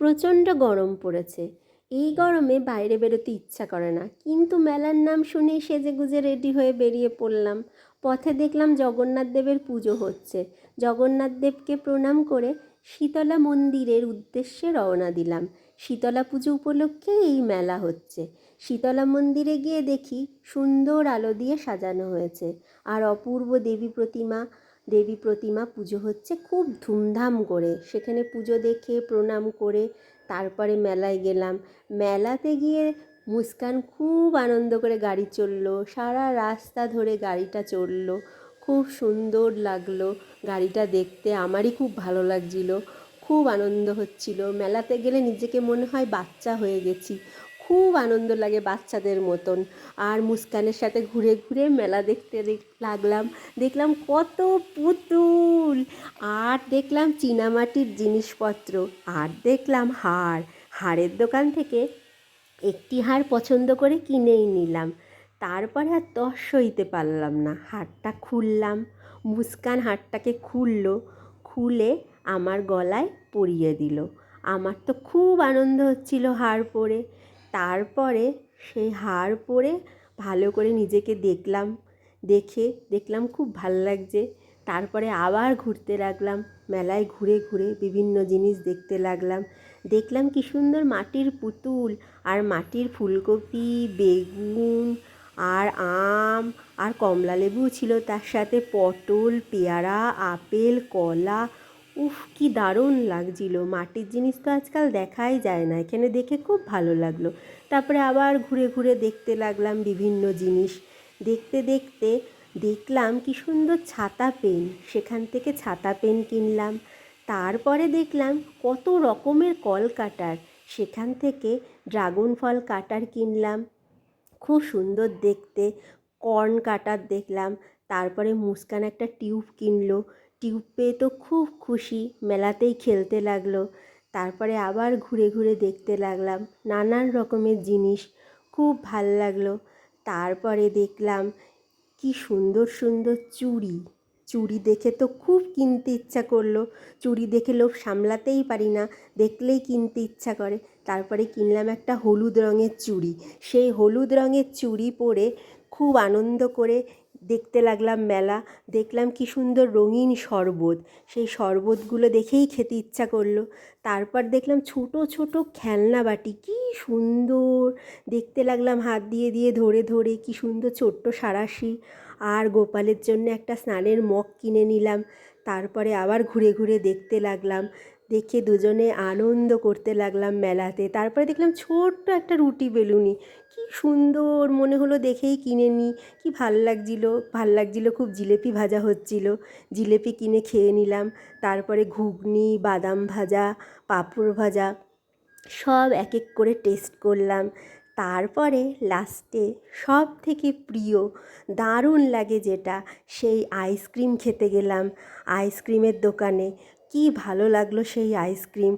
প্রচণ্ড গরম পড়েছে। এই গরমে বাইরে বেরোতে ইচ্ছা করে না। কিন্তু মেলার নাম শুনেই সেজে গুজে রেডি হয়ে বেরিয়ে পড়লাম। পথে দেখলাম জগন্নাথ দেবের পুজো হচ্ছে। জগন্নাথ দেবকে প্রণাম করে শীতলা মন্দিরের উদ্দেশ্যে রওনা দিলাম। শীতলা পুজো উপলক্ষে এই মেলা হচ্ছে। শীতলা মন্দিরে গিয়ে দেখি সুন্দর আলো দিয়ে সাজানো হয়েছে। আর অপূর্ব দেবী প্রতিমা দেবী প্রতিমা পুজো হচ্ছে খুব ধুমধাম করে। সেখানে পুজো দেখে, প্রণাম করে তারপরে মেলায় গেলাম। মেলাতে গিয়ে মুস্কান খুব আনন্দ করে গাড়ি চলল, সারা রাস্তা ধরে গাড়িটা চলল। খুব সুন্দর লাগল গাড়িটা দেখতে, আমারই খুব ভালো লাগছিল। খুব আনন্দ হচ্ছিল। মেলাতে গেলে নিজেকে মনে হয় বাচ্চা হয়ে গেছি। খুব আনন্দ লাগে বাচ্চাদের মতন। আর মুস্কানের সাথে ঘুরে ঘুরে মেলা দেখতে লাগলাম। দেখলাম কত পুতুল। আর দেখলাম চীনামাটির জিনিসপত্র। আর দেখলাম হার। হারের দোকান থেকে একটি হার পছন্দ করে কিনেই নিলাম। তারপরে আর তস সইতে পারলাম না। হারটা খুললাম। মুস্কান হারটাকে খুললো। খুলে আমার গলায় পরিয়ে দিল। আমার তো খুব আনন্দ হচ্ছিল হার পরে। তারপরে সেই হার পরে ভালো করে নিজেকে দেখলাম, দেখে দেখলাম খুব ভালো লাগছে। তারপরে আবার ঘুরতে লাগলাম, মেলায় ঘুরে ঘুরে বিভিন্ন জিনিস দেখতে লাগলাম। দেখলাম কি সুন্দর মাটির পুতুল আর মাটির ফুলকপি, বেগুন আর আম আর কমলা লেবু ছিল। তার সাথে পটল, পেয়ারা, আপেল, কলা উফ, কি দারুণ লাগছিল। মাটির জিনিস তো আজকাল দেখাই যায় না, এখানে দেখে খুব ভালো লাগল। তারপরে আবার ঘুরে ঘুরে দেখতে লাগলাম বিভিন্ন জিনিস। দেখতে দেখতে দেখলাম কি সুন্দর ছাতা পেন, সেখান থেকে ছাতা পেন কিনলাম। তারপরে দেখলাম কত রকমের কল কাটার, সেখান থেকে ড্রাগন ফল কাটার কিনলাম। খুব সুন্দর দেখতে, কর্ন কাটার দেখলাম। তারপরে মুস্কান একটা টিউব কিনলো। টিউব পেয়ে তো খুব খুশি। মেলাতেই খেলতে লাগল। তারপরে আবার ঘুরে ঘুরে দেখতে লাগলাম নানান রকমের জিনিস। খুব ভালো লাগল। তারপরে দেখলাম কি সুন্দর সুন্দর চুড়ি। চুড়ি দেখে তো খুব কিনতে ইচ্ছা করল। চুড়ি দেখে লোভ সামলাতেই পারি না, দেখলেই কিনতে ইচ্ছা করে। তারপরে কিনলাম একটা হলুদ রঙের চুড়ি। সেই হলুদ রঙের চুড়ি পরে খুব আনন্দ করে দেখতে লাগলাম মেলা, দেখলাম কি সুন্দর রঙিন শরবত। সেই শরবতগুলো দেখেই খেতে ইচ্ছা করল। তারপর দেখলাম ছোট ছোট খেলনা বাটি, কি সুন্দর! দেখতে লাগলাম হাত দিয়ে দিয়ে, ধরে ধরে, কি সুন্দর ছোট্ট সারাশি। আর গোপালের জন্য একটা স্নানের মগ কিনে নিলাম। তারপরে আবার ঘুরে ঘুরে দেখতে লাগলাম। দেখে দুজনে আনন্দ করতে লাগলাম মেলাতে। তারপরে দেখলাম ছোট্ট একটা রুটি বেলুনি। কি সুন্দর মনে হলো দেখেই কিনে নিই কি ভালো লাগছিল। ভালো লাগছিল খুব জিলেপি ভাজা হচ্ছিল। জিলেপি কিনে খেয়ে নিলাম। তারপরে ঘুগনি, বাদাম ভাজা, পাঁপড় ভাজা, সব এক এক করে টেস্ট করলাম। তারপরে লাস্টে সব থেকে প্রিয়, দারুণ লাগে যেটা, সেই আইসক্রিম খেতে গেলাম। আইসক্রিমের দোকানে। কি ভালো লাগল সেই আইসক্রিম